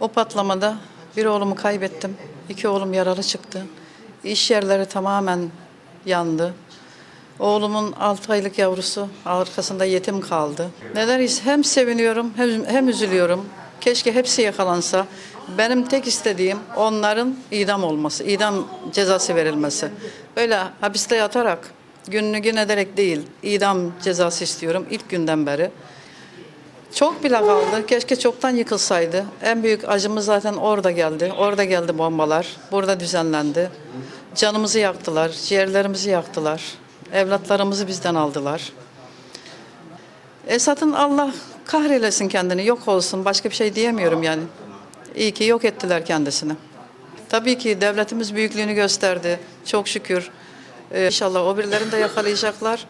O patlamada bir oğlumu kaybettim. İki oğlum yaralı çıktı. İş yerleri tamamen yandı. Oğlumun 6 aylık yavrusu arkasında yetim kaldı. Neler hem seviniyorum hem, hem üzülüyorum. Keşke hepsi yakalansa. Benim tek istediğim onların idam olması, idam cezası verilmesi. Böyle hapiste yatarak, gününü gün ederek değil, idam cezası istiyorum ilk günden beri. Çok bile kaldı. Keşke çoktan yıkılsaydı. En büyük acımız zaten orada geldi. Orada geldi bombalar. Burada düzenlendi. Canımızı yaktılar, ciğerlerimizi yaktılar. Evlatlarımızı bizden aldılar. Esat'ın Allah kahrelesin kendini, yok olsun. Başka bir şey diyemiyorum yani. İyi ki yok ettiler kendisini. Tabii ki devletimiz büyüklüğünü gösterdi. Çok şükür. Ee, inşallah o birilerini de yakalayacaklar.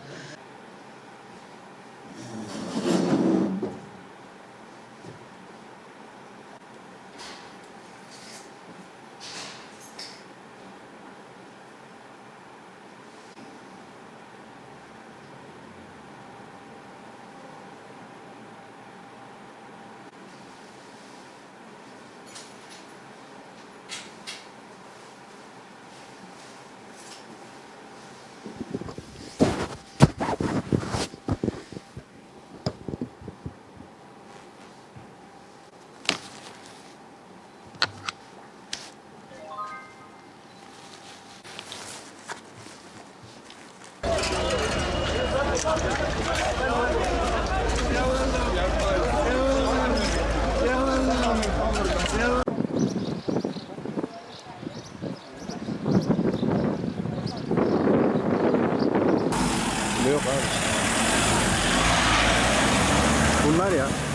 Yok abi. Bunlar ya.